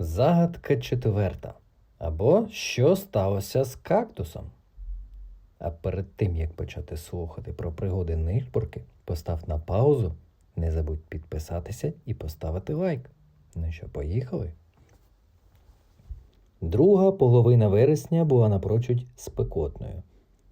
Загадка четверта. Або що сталося з кактусом? А перед тим як почати слухати про пригоди нишпорки, постав на паузу, не забудь підписатися і поставити лайк. Ну що, поїхали? Друга половина вересня була напрочуд спекотною.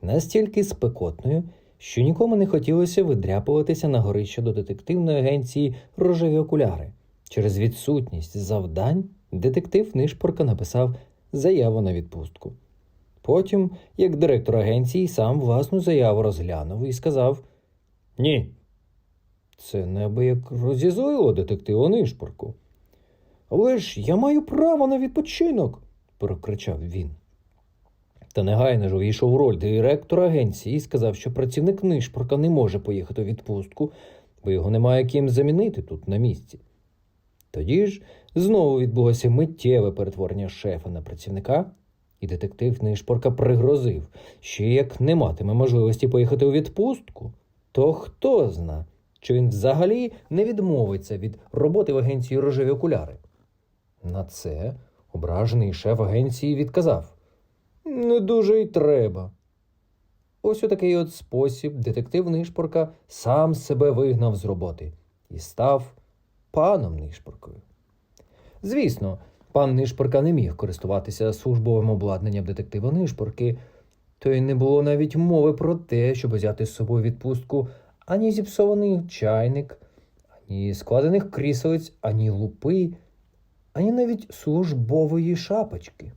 Настільки спекотною, що нікому не хотілося видряпуватися на горище до детективної агенції рожеві окуляри. Через відсутність завдань детектив Нишпорка написав заяву на відпустку. Потім, як директор агенції, сам власну заяву розглянув і сказав: Ні. Це неабияк розізлило детектива Нишпорку. Але ж я маю право на відпочинок, прокричав він. Та негайно ж увійшов у роль директора агенції і сказав, що працівник Нишпорка не може поїхати у відпустку, бо його немає ким замінити тут на місці. Тоді ж знову відбулося миттєве перетворення шефа на працівника, і детектив Нишпорка пригрозив, що як не матиме можливості поїхати у відпустку, то хто зна, чи він взагалі не відмовиться від роботи в агенції рожеві окуляри. На це ображений шеф агенції відказав. Не дуже й треба. Ось у такий от спосіб детектив Нишпорка сам себе вигнав з роботи і став паном Нишпоркою. Звісно, пан Нишпорка не міг користуватися службовим обладнанням детектива Нишпорки, то й не було навіть мови про те, щоб взяти з собою відпустку ані зіпсований чайник, ані складених кріселець, ані лупи, ані навіть службової шапочки.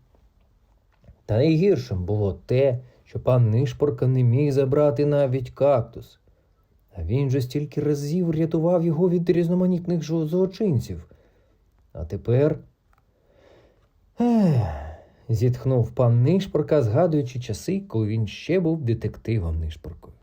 Та найгіршим було те, що пан Нишпорка не міг забрати навіть кактус. Він же стільки разів рятував його від різноманітних злочинців. А тепер. Ех, зітхнув пан Нишпорка, згадуючи часи, коли він ще був детективом Нишпоркою.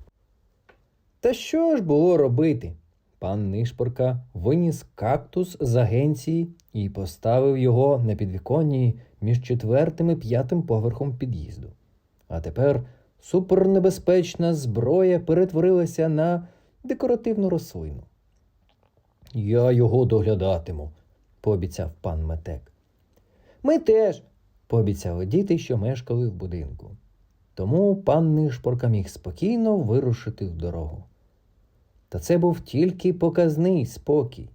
Та що ж було робити? Пан Нишпорка виніс кактус з агенції і поставив його на підвіконні між четвертим і п'ятим поверхом під'їзду. А тепер супернебезпечна зброя перетворилася на декоративну рослину. Я його доглядатиму, пообіцяв пан Метек. Ми теж, пообіцяли діти, що мешкали в будинку. Тому пан Нишпорка міг спокійно вирушити в дорогу. Та це був тільки показний спокій,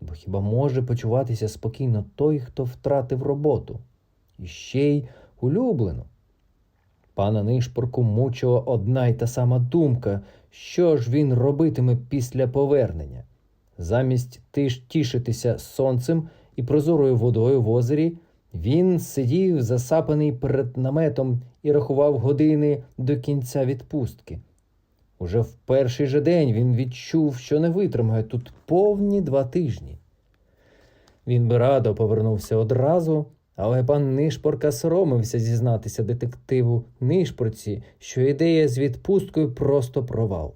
бо хіба може почуватися спокійно той, хто втратив роботу, і ще й улюблену. Пана Нишпорку мучила одна й та сама думка, що ж він робитиме після повернення. Замість тішитися сонцем і прозорою водою в озері, він сидів засапаний перед наметом і рахував години до кінця відпустки. Уже в перший же день він відчув, що не витримає тут повні два тижні. Він би радо повернувся одразу, але пан Нишпорка соромився зізнатися детективу Нишпорці, що ідея з відпусткою просто провал.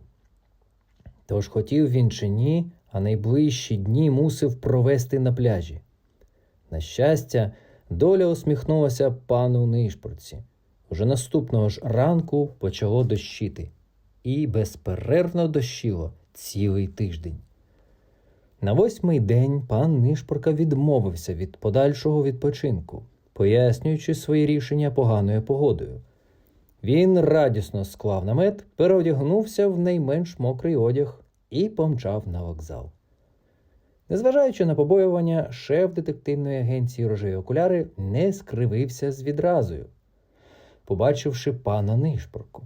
Тож хотів він чи ні, а найближчі дні мусив провести на пляжі. На щастя, доля усміхнулася пану Нишпорці. Уже наступного ж ранку почало дощити, і безперервно дощило цілий тиждень. На восьмий день пан Нишпорка відмовився від подальшого відпочинку, пояснюючи своє рішення поганою погодою. Він радісно склав намет, переодягнувся в найменш мокрий одяг і помчав на вокзал. Незважаючи на побоювання, шеф детективної агенції рожеві окуляри не скривився з відразою, побачивши пана Нишпорку.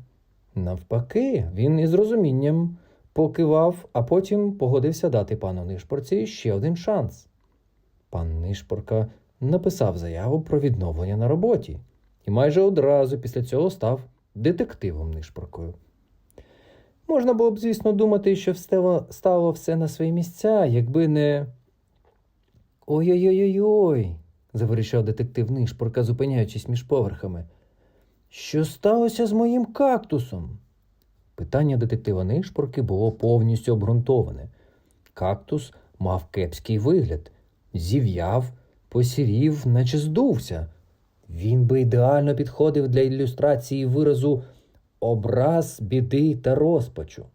Навпаки, він із розумінням покивав, а потім погодився дати пану Нишпорці ще один шанс. Пан Нишпорка написав заяву про відновлення на роботі і майже одразу після цього став детективом Нишпоркою. Можна було б, звісно, думати, що стало все на свої місця, якби не. Ой-ой-ой-ой, заверещав детектив Нишпорка, зупиняючись між поверхами. Що сталося з моїм кактусом? Питання детектива Нишпорки було повністю обґрунтоване. Кактус мав кепський вигляд, зів'яв, посірів, наче здувся. Він би ідеально підходив для ілюстрації виразу образ біди та розпачу.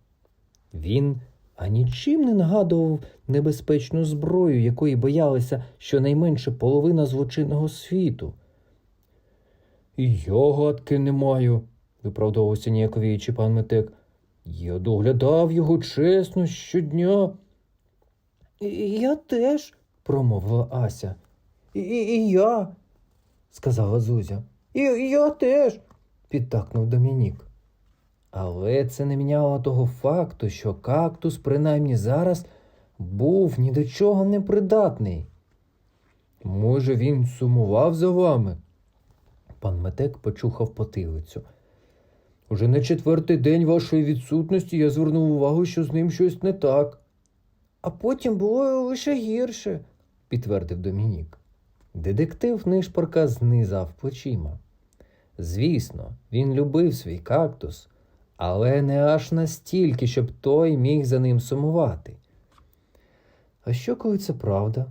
Він а нічим не нагадував небезпечну зброю, якої боялася щонайменше половина злочинного світу. І я не маю, виправдовувався ніяковіючи пан Метек. Я доглядав його чесно щодня. Я теж, промовила Ася. І, і, я, сказала Зузя. І я теж, підтакнув Домінік. Але це не міняло того факту, що кактус, принаймні зараз, був ні до чого не придатний. Може, він сумував за вами? Пан Метек почухав потилицю. Уже на четвертий день вашої відсутності я звернув увагу, що з ним щось не так. А потім було лише гірше, підтвердив Домінік. Детектив нишпорка знизав плечима. Звісно, він любив свій кактус, але не аж настільки, щоб той міг за ним сумувати. А що, коли це правда?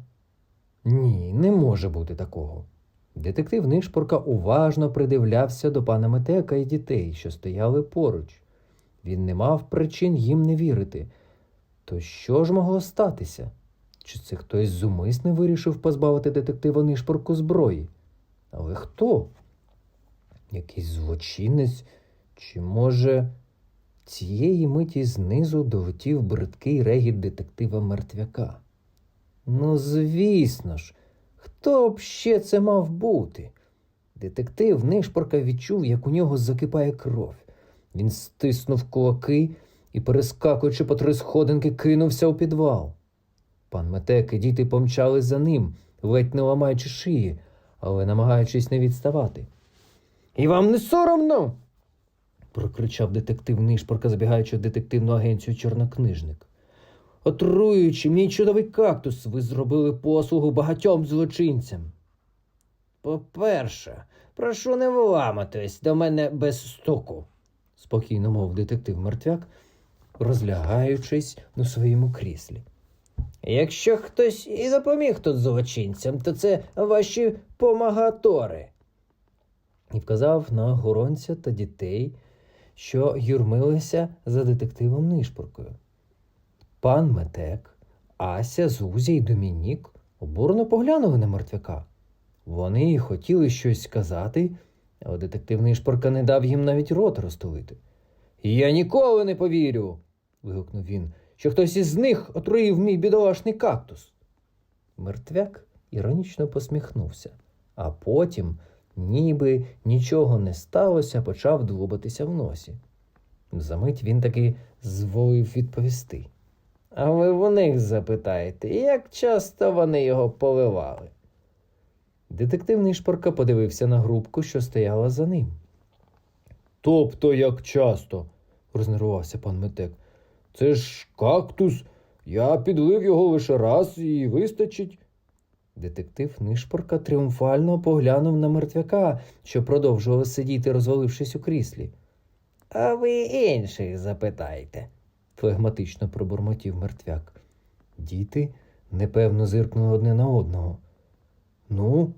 Ні, не може бути такого. Детектив Нишпорка уважно придивлявся до пана Метека і дітей, що стояли поруч. Він не мав причин їм не вірити. То що ж могло статися? Чи це хтось зумисне вирішив позбавити детектива Нишпорку зброї? Але хто? Якийсь злочинець? Чи, може, цієї миті знизу долетів бридкий регіт детектива мертвяка? Ну, звісно ж, хто б ще це мав бути? Детектив нишпорка відчув, як у нього закипає кров. Він стиснув кулаки і, перескакуючи по три сходинки, кинувся у підвал. Пан Метек і діти помчали за ним, ледь не ламаючи шиї, але намагаючись не відставати. І вам не соромно? прокричав детектив Нишпорка, забігаючи в детективну агенцію чорнокнижник. Отруюючи мій чудовий кактус, ви зробили послугу багатьом злочинцям. По-перше, прошу не вламатись до мене без стуку, спокійно мов детектив мертвяк, розлягаючись на своєму кріслі. Якщо хтось і допоміг тут злочинцям, то це ваші помагатори. І вказав на охоронця та дітей, що юрмилися за детективом Нишпоркою. Пан Метек, Ася, Зузя і Домінік обурно поглянули на мертвяка. Вони й хотіли щось сказати, але детектив Нишпорка не дав їм навіть рот розтулити. Я ніколи не повірю. вигукнув він, що хтось із них отруїв мій бідолашний кактус. Мертвяк іронічно посміхнувся, а потім, ніби нічого не сталося, почав длубатися в носі. Замить він таки зволив відповісти. А ви в них запитаєте, як часто вони його поливали? Детективний шпорка подивився на грубку, що стояла за ним. Тобто як часто? рознервувався пан Метек. Це ж кактус. Я підлив його лише раз і вистачить. Детектив Нишпорка тріумфально поглянув на мертвяка, що продовжував сидіти, розвалившись у кріслі. А ви інших запитайте, флегматично пробурмотів мертвяк. Діти непевно зиркнули одне на одного. Ну,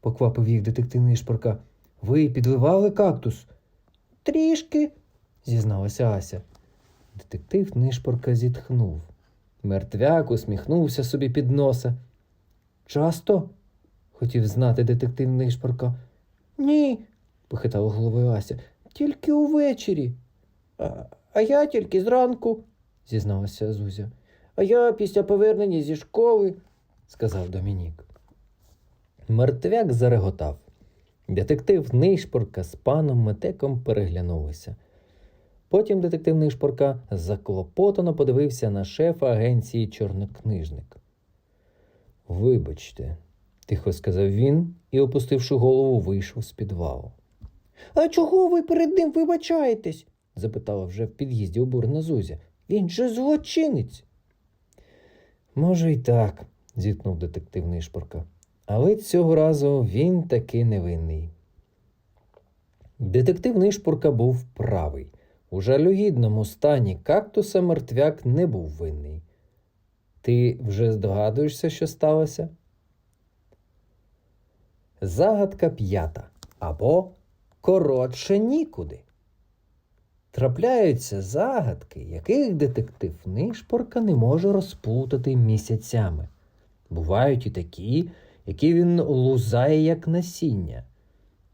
поквапив їх детектив Нишпорка, ви підливали кактус? Трішки, зізналася Ася. Детектив Нишпорка зітхнув. Мертвяк усміхнувся собі під носа. Часто? хотів знати детектив Нишпорка. Ні, похитала головою Ася. Тільки увечері. А, я тільки зранку, зізналася Зузя. А я після повернення зі школи, сказав Домінік. Мертвяк зареготав. Детектив Нишпорка з паном Метеком переглянулися. Потім детектив Нишпорка заклопотано подивився на шефа агенції Чорнокнижник. Вибачте, тихо сказав він і, опустивши голову, вийшов з підвалу. А чого ви перед ним вибачаєтесь? Запитала вже в під'їзді обурена Зузя. Він же злочинець. Може, й так, зіткнув детектив Нишпорка. Але цього разу він таки невинний. Детектив Нишпорка був правий. У жалюгідному стані кактуса мертвяк не був винний. Ти вже здогадуєшся, що сталося? Загадка п'ята або коротше нікуди. Трапляються загадки, яких детектив Нишпорка не може розплутати місяцями. Бувають і такі, які він лузає як насіння.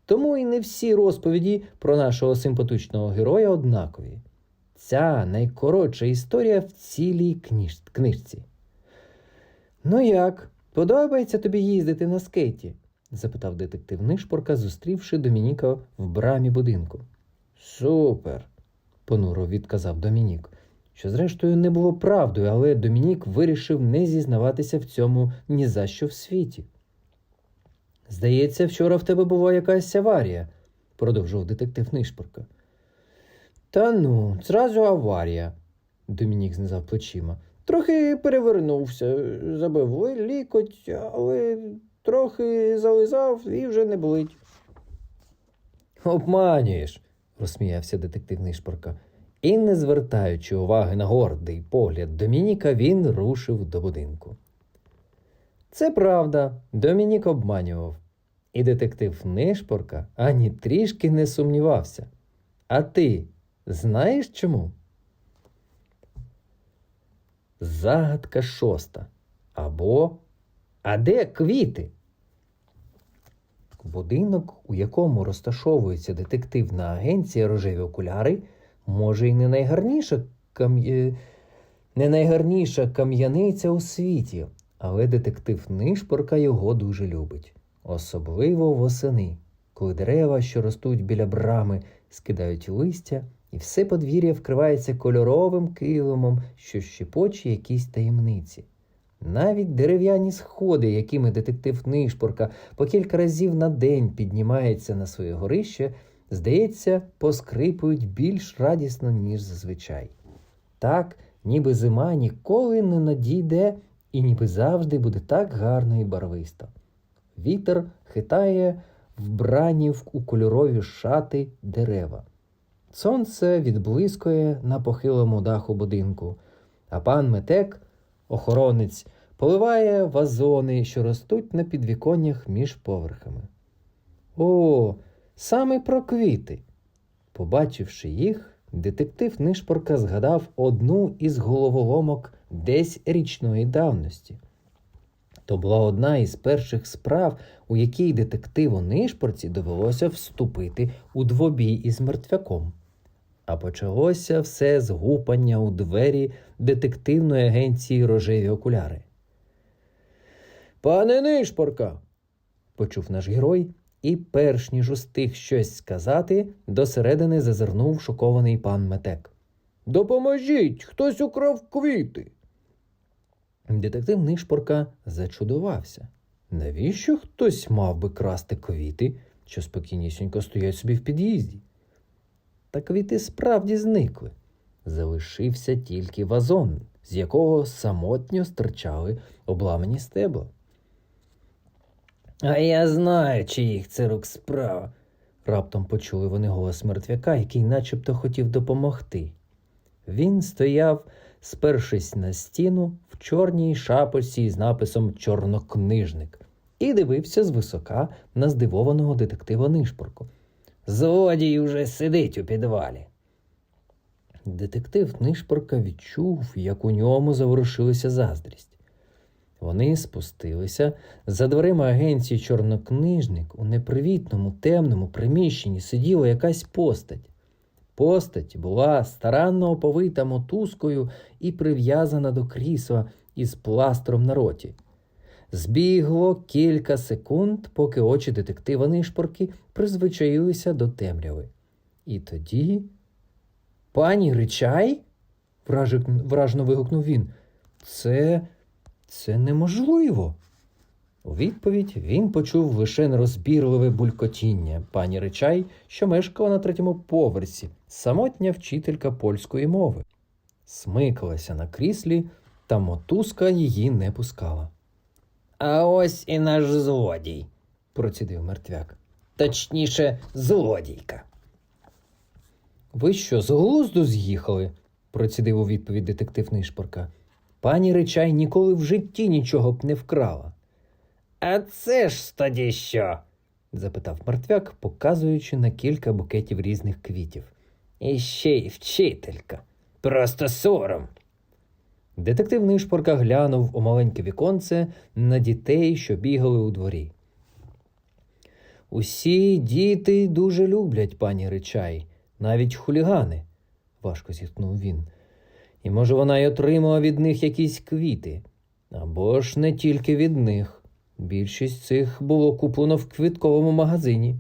Тому і не всі розповіді про нашого симпатичного героя однакові. Ця найкоротша історія в цілій кніж... книжці. Ну як, подобається тобі їздити на скейті? запитав детектив Нишпорка, зустрівши Домініка в брамі будинку. Супер, понуро відказав Домінік, що зрештою не було правдою, але Домінік вирішив не зізнаватися в цьому ні за що в світі. Здається, вчора в тебе була якась аварія, продовжував детектив Нишпорка. Та ну, зразу аварія, Домінік знизав плечима. Трохи перевернувся, забив лікоть, але трохи зализав і вже не болить. Обманюєш, розсміявся детектив Нишпорка. І, не звертаючи уваги на гордий погляд Домініка, він рушив до будинку. Це правда, Домінік обманював. І детектив Нишпорка ані трішки не сумнівався. А ти знаєш чому? Загадка шоста. Або А де квіти? Будинок, у якому розташовується детективна агенція рожеві окуляри, може, і не найгарніша, кам'я... не найгарніша кам'яниця у світі, але детектив Нишпорка його дуже любить, особливо восени, коли дерева, що ростуть біля брами, скидають листя, і все подвір'я вкривається кольоровим килимом, що щепоче якісь таємниці. Навіть дерев'яні сходи, якими детектив Нишпорка по кілька разів на день піднімається на своє горище, здається, поскрипують більш радісно, ніж зазвичай. Так, ніби зима ніколи не надійде і ніби завжди буде так гарно і барвисто. Вітер хитає вбрані у кольорові шати дерева. Сонце відблискує на похилому даху будинку, а пан Метек, охоронець, поливає вазони, що ростуть на підвіконнях між поверхами. О, саме про квіти. Побачивши їх, детектив Нишпорка згадав одну із головоломок десь річної давності. То була одна із перших справ, у якій детективу Нишпорці довелося вступити у двобій із мертвяком. А почалося все з гупання у двері детективної агенції рожеві окуляри. Пане Нишпорка, почув наш герой, і, перш ніж устиг щось сказати, досередини зазирнув шокований пан Метек. Допоможіть, хтось украв квіти. Детектив Нишпорка зачудувався. Навіщо хтось мав би красти квіти, що спокійнісінько стоять собі в під'їзді? Та квіти справді зникли. Залишився тільки вазон, з якого самотньо стирчали обламані стебла. А я знаю, чиїх це рук справа. Раптом почули вони голос мертвяка, який начебто хотів допомогти. Він стояв, спершись на стіну в чорній шапочці з написом Чорнокнижник і дивився звисока на здивованого детектива Нишпорку. Злодій уже сидить у підвалі. Детектив Нишпорка відчув, як у ньому заворушилася заздрість. Вони спустилися. За дверима агенції Чорнокнижник у непривітному темному приміщенні сиділа якась постать. Постать була старанно оповита мотузкою і прив'язана до крісла із пластром на роті. Збігло кілька секунд, поки очі детектива Нишпорки призвичаїлися до темряви. І тоді. Пані Ричай? Вражно вигукнув він. Це. це неможливо. У відповідь він почув лише нерозбірливе булькотіння пані Ричай, що мешкала на третьому поверсі, самотня вчителька польської мови. Смикалася на кріслі, та мотузка її не пускала. А ось і наш злодій, процідив мертвяк. Точніше, злодійка. Ви що, з глузду з'їхали? процідив у відповідь детектив Нишпорка. Пані Ричай ніколи в житті нічого б не вкрала. А це ж тоді що? запитав мертвяк, показуючи на кілька букетів різних квітів. І ще й вчителька. Просто сором. Детектив Нишпорка глянув у маленьке віконце на дітей, що бігали у дворі. Усі діти дуже люблять пані Ричай, навіть хулігани, важко зітхнув він. І може вона й отримала від них якісь квіти. Або ж не тільки від них. Більшість цих було куплено в квітковому магазині.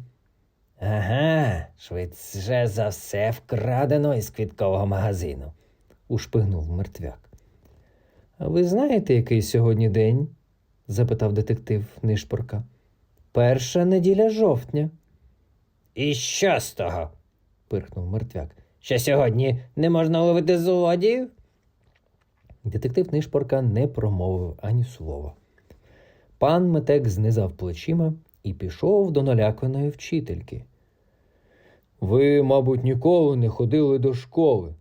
Ага, швидше за все вкрадено із квіткового магазину, ушпигнув мертвяк. А ви знаєте, який сьогодні день? запитав детектив Нишпорка. Перша неділя жовтня. І що з того? пирхнув мертвяк. Що сьогодні не можна ловити злодіїв? Детектив Нишпорка не промовив ані слова. Пан Метек знизав плечима і пішов до наляканої вчительки. Ви, мабуть, ніколи не ходили до школи,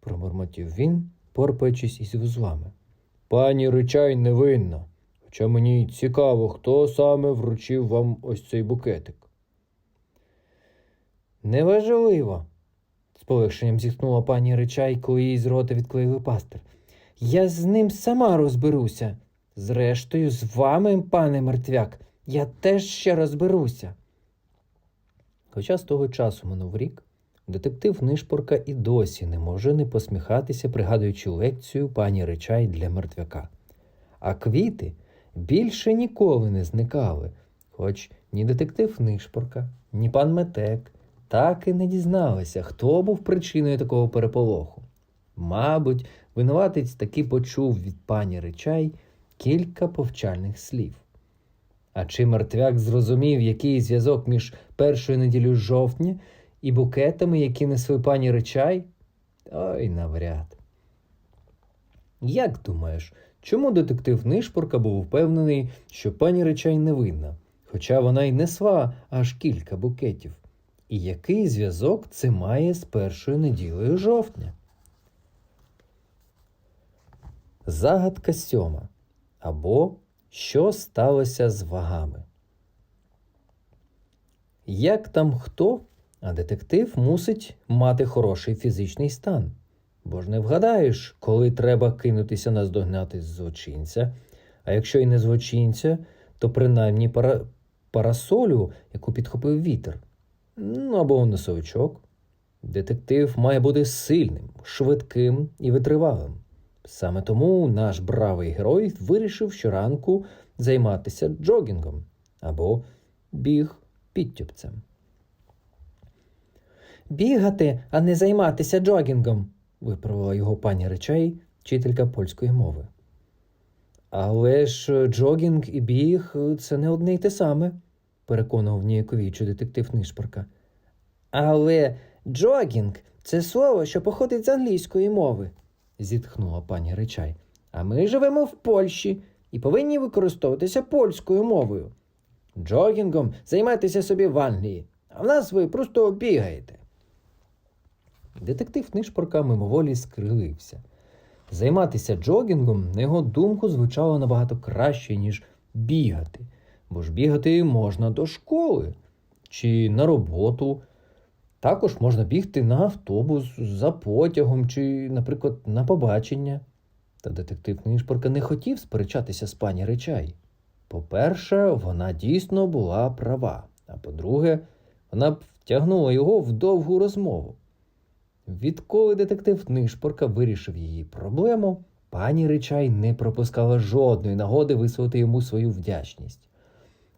промормотів він, порпаючись із вузлами. Пані Ричай невинна, хоча мені цікаво, хто саме вручив вам ось цей букетик. Неважливо, з полегшенням зітхнула пані Ричай, коли їй з рота відклеїли пастир. Я з ним сама розберуся. Зрештою, з вами, пане мертвяк, я теж ще розберуся. Хоча з того часу минув рік, детектив Нишпорка і досі не може не посміхатися, пригадуючи лекцію пані Ричай для мертвяка. А квіти більше ніколи не зникали, хоч ні детектив Нишпорка, ні пан Метек так і не дізналися, хто був причиною такого переполоху. Мабуть, винуватець таки почув від пані Ричай кілька повчальних слів. А чи мертвяк зрозумів, який зв'язок між першою неділею жовтня і букетами, які несли пані Ричай? Ой, навряд. Як думаєш, чому детектив Нишпорка був впевнений, що пані Ричай невинна, хоча вона й несла аж кілька букетів? І який зв'язок це має з першою неділею жовтня? Загадка сьома. Або що сталося з вагами? Як там хто, а детектив мусить мати хороший фізичний стан. Бо ж не вгадаєш, коли треба кинутися наздогнати злочинця, а якщо й не злочинця, то принаймні пара... парасолю, яку підхопив вітер. Ну або носовичок. Детектив має бути сильним, швидким і витривалим. Саме тому наш бравий герой вирішив щоранку займатися джогінгом або біг підтюпцем. Бігати, а не займатися джогінгом, виправила його пані речей, вчителька польської мови. Але ж джогінг і біг це не одне й те саме, переконував ніяковічий детектив Нишпорка. Але джогінг це слово, що походить з англійської мови, зітхнула пані Речай. А ми живемо в Польщі і повинні використовуватися польською мовою. Джогінгом займайтеся собі в Англії, а в нас ви просто бігаєте. Детектив Нишпорка мимоволі скрилився. Займатися джогінгом, на його думку, звучало набагато краще, ніж бігати, бо ж бігати можна до школи чи на роботу. Також можна бігти на автобус за потягом чи, наприклад, на побачення. Та детектив Нишпорка не хотів сперечатися з пані Речай. По-перше, вона дійсно була права, а по-друге, вона б втягнула його в довгу розмову. Відколи детектив Нишпорка вирішив її проблему, пані Ричай не пропускала жодної нагоди висловити йому свою вдячність.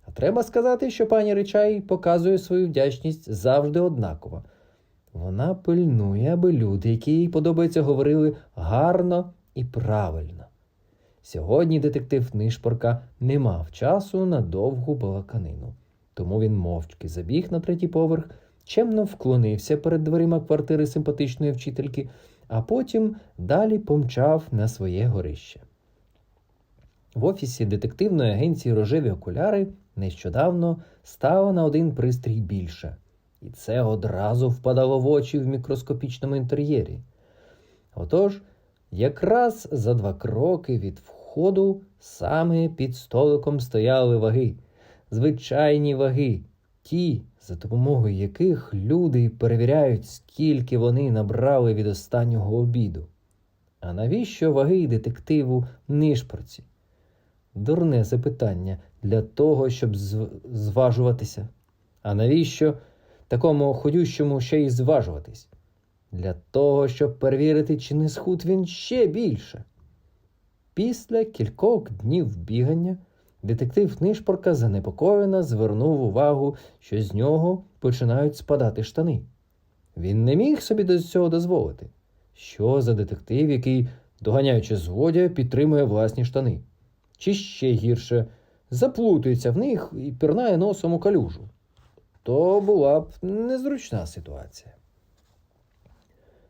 А треба сказати, що пані Ричай показує свою вдячність завжди однаково. Вона пильнує, аби люди, які їй подобається, говорили гарно і правильно. Сьогодні детектив Нишпорка не мав часу на довгу балаканину, тому він мовчки забіг на третій поверх, чемно вклонився перед дверима квартири симпатичної вчительки, а потім далі помчав на своє горище. В офісі детективної агенції рожеві окуляри нещодавно стало на один пристрій більше, і це одразу впадало в очі в мікроскопічному інтер'єрі. Отож, якраз за два кроки від входу саме під столиком стояли ваги, звичайні ваги, ті, за допомогою яких люди перевіряють, скільки вони набрали від останнього обіду. А навіщо ваги детективу нишпорці? Дурне запитання для того, щоб зв- зважуватися. А навіщо такому ходющому ще й зважуватись? Для того, щоб перевірити, чи не схуд він ще більше. Після кількох днів бігання детектив Нишпорка занепокоєно звернув увагу, що з нього починають спадати штани. Він не міг собі до цього дозволити. Що за детектив, який, доганяючи злодія, підтримує власні штани? Чи ще гірше, заплутується в них і пірнає носом у калюжу? То була б незручна ситуація.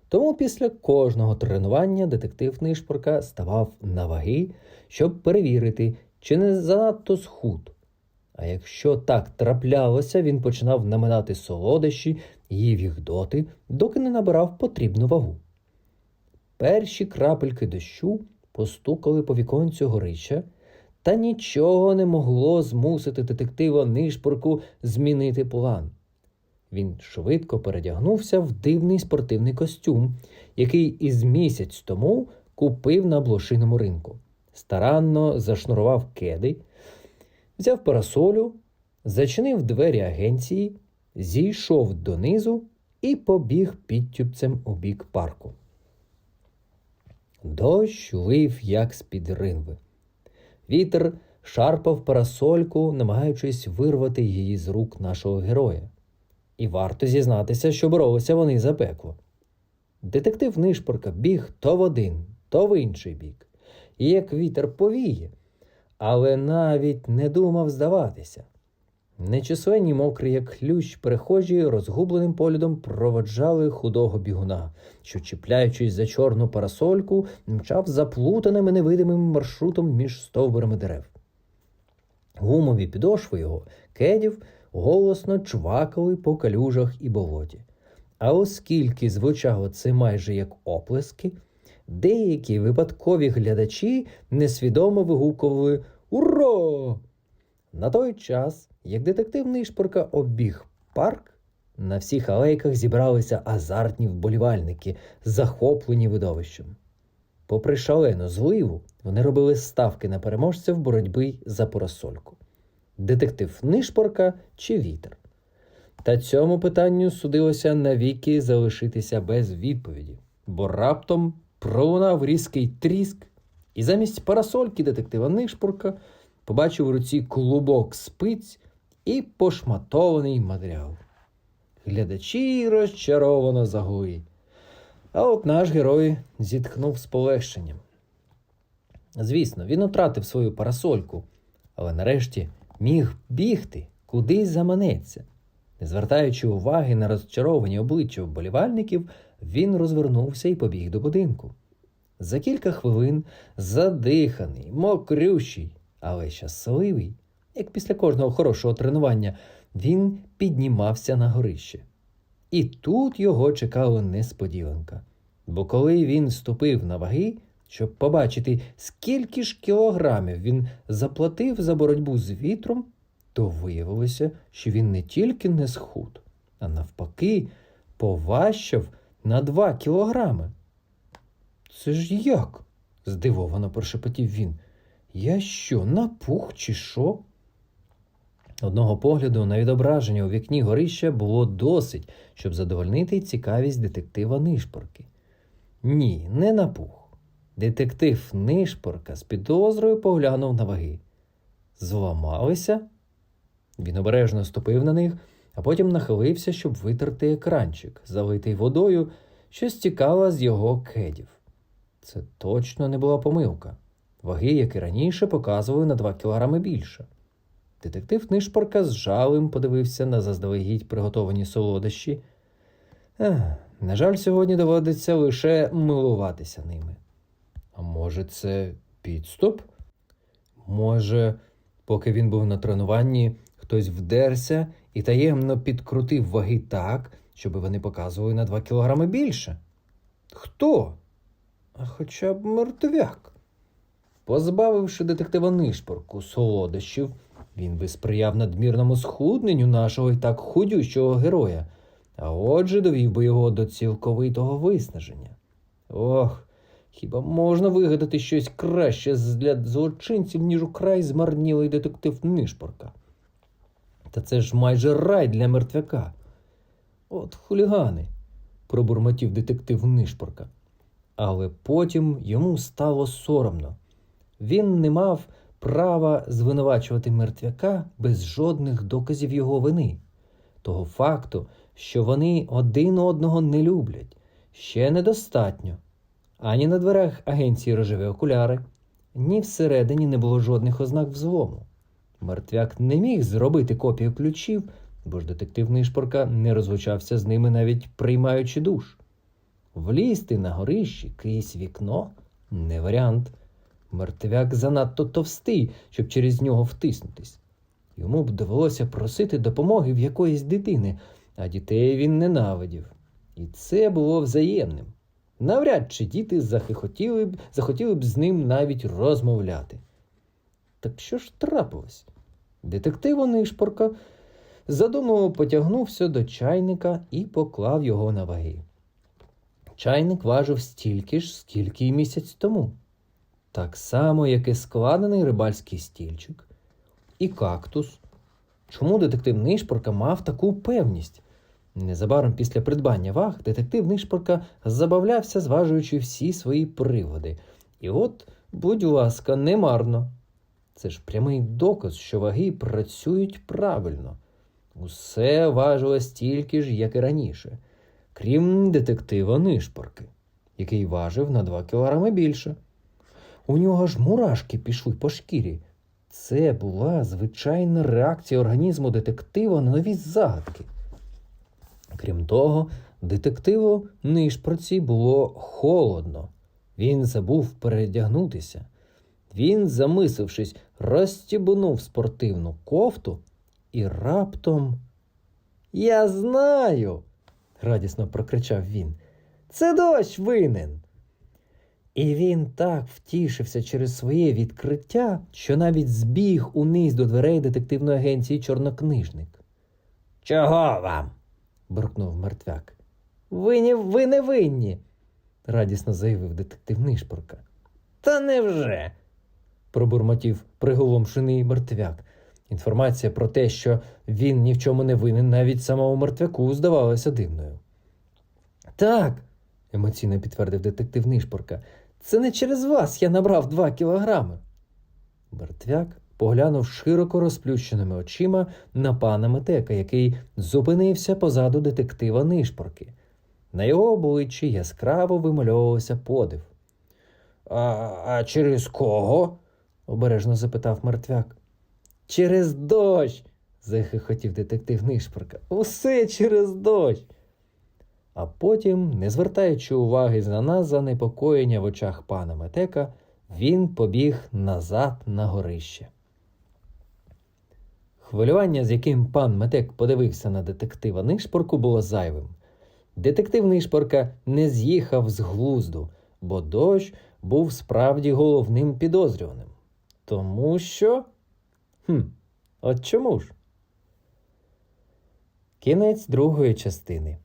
Тому після кожного тренування детектив Нишпорка ставав на ваги, щоб перевірити, чи не занадто схуд. А якщо так траплялося, він починав наминати солодощі, їв їх доти, доки не набирав потрібну вагу. Перші крапельки дощу постукали по віконцю горища, та нічого не могло змусити детектива Нишпорку змінити план. Він швидко передягнувся в дивний спортивний костюм, який із місяць тому купив на блошиному ринку. Старанно зашнурував кеди, взяв парасолю, зачинив двері агенції, зійшов донизу і побіг підтюбцем у бік парку. Дощ лив, як з-під ринви. Вітер шарпав парасольку, намагаючись вирвати її з рук нашого героя. І варто зізнатися, що боролися вони за пекло. Детектив Нишпорка біг то в один, то в інший бік, і як вітер повіє, але навіть не думав здаватися. Нечисленні мокрі, як хлющ, перехожі розгубленим поглядом проводжали худого бігуна, що, чіпляючись за чорну парасольку, мчав заплутаним і невидимим маршрутом між стовбурами дерев. Гумові підошви його кедів голосно чвакали по калюжах і болоті. А оскільки звучало це майже як оплески, деякі випадкові глядачі несвідомо вигукували Ура! На той час, як детектив Нишпорка обіг парк, на всіх алейках зібралися азартні вболівальники, захоплені видовищем. Попри шалену зливу, вони робили ставки на переможця в боротьби за парасольку. Детектив Нишпорка чи вітер. Та цьому питанню судилося навіки залишитися без відповіді, бо раптом пролунав різкий тріск, і замість парасольки детектива Нишпорка побачив у руці клубок спиць і пошматований матеріал. Глядачі розчаровано загули. А от наш герой зітхнув з полегшенням. Звісно, він втратив свою парасольку, але нарешті міг бігти, куди заманеться. Не звертаючи уваги на розчаровані обличчя вболівальників, він розвернувся і побіг до будинку. За кілька хвилин задиханий, мокрющий, але щасливий, як після кожного хорошого тренування, він піднімався на горище. І тут його чекала несподіванка. Бо коли він ступив на ваги, щоб побачити, скільки ж кілограмів він заплатив за боротьбу з вітром, то виявилося, що він не тільки не схуд, а навпаки, поважчав на два кілограми. Це ж як? здивовано прошепотів він. Я що, напух чи що? Одного погляду на відображення у вікні горища було досить, щоб задовольнити цікавість детектива Нишпорки. Ні, не напух. Детектив Нишпорка з підозрою поглянув на ваги. Зламалися? Він обережно ступив на них, а потім нахилився, щоб витерти екранчик, залитий водою, що стікала з його кедів. Це точно не була помилка. Ваги, як і раніше, показували на 2 кілограми більше. Детектив Нишпорка з жалем подивився на заздалегідь приготовані солодощі. Ех, на жаль, сьогодні доводиться лише милуватися ними. А може, це підступ? Може, поки він був на тренуванні, хтось вдерся і таємно підкрутив ваги так, щоб вони показували на 2 кілограми більше? Хто? А хоча б мертвяк. Позбавивши детектива нишпорку солодощів, Він би сприяв надмірному схудненню нашого і так худющого героя, а отже довів би його до цілковитого виснаження. Ох, хіба можна вигадати щось краще для злочинців, ніж украй змарнілий детектив Нишпорка? Та це ж майже рай для мертвяка. От хулігани, пробурмотів детектив Нишпорка. Але потім йому стало соромно. Він не мав права звинувачувати мертвяка без жодних доказів його вини. Того факту, що вони один одного не люблять, ще недостатньо. Ані на дверях агенції рожеві окуляри, ні всередині не було жодних ознак взлому. Мертвяк не міг зробити копію ключів, бо ж детектив Нишпорка не розлучався з ними навіть приймаючи душ. Влізти на горищі крізь вікно не варіант. Мертвяк занадто товстий, щоб через нього втиснутись. Йому б довелося просити допомоги в якоїсь дитини, а дітей він ненавидів. І це було взаємним. Навряд чи діти захихотіли б, захотіли б з ним навіть розмовляти. Так що ж трапилось? Детектив Нишпорка задумливо потягнувся до чайника і поклав його на ваги. Чайник важив стільки ж, скільки й місяць тому. Так само, як і складений рибальський стільчик, і кактус. Чому детектив Нишпорка мав таку певність? Незабаром після придбання ваг детектив Нишпорка забавлявся, зважуючи всі свої приводи. І от, будь ласка, немарно. Це ж прямий доказ, що ваги працюють правильно. Усе важило стільки ж, як і раніше, крім детектива Нишпорки, який важив на 2 кілограми більше. У нього ж мурашки пішли по шкірі. Це була звичайна реакція організму детектива на нові загадки. Крім того, детективу нишпроці було холодно. Він забув передягнутися. Він, замислившись, розстібнув спортивну кофту і раптом. Я знаю, радісно прокричав він. Це дощ винен. І він так втішився через своє відкриття, що навіть збіг униз до дверей детективної агенції чорнокнижник. Чого вам? буркнув мертвяк. Ви, не, ви не винні, радісно заявив детектив Нишпорка. Та невже? Пробурмотів приголомшений мертвяк. Інформація про те, що він ні в чому не винен, навіть самому мертвяку здавалася дивною. Так, емоційно підтвердив детектив Нишпорка, це не через вас я набрав два кілограми. Мертвяк поглянув широко розплющеними очима на пана Метека, який зупинився позаду детектива Нишпорки. На його обличчі яскраво вимальовувався подив. А, а через кого? Обережно запитав мертвяк. Через дощ. захихотів детектив Нишпорка. Усе через дощ. А потім, не звертаючи уваги на нас занепокоєння в очах пана Метека, він побіг назад на горище. Хвилювання, з яким пан Метек подивився на детектива Нишпорку, було зайвим. Детектив Нишпорка не з'їхав з глузду, бо дощ був справді головним підозрюваним. Тому що. Хм, от чому ж? Кінець другої частини.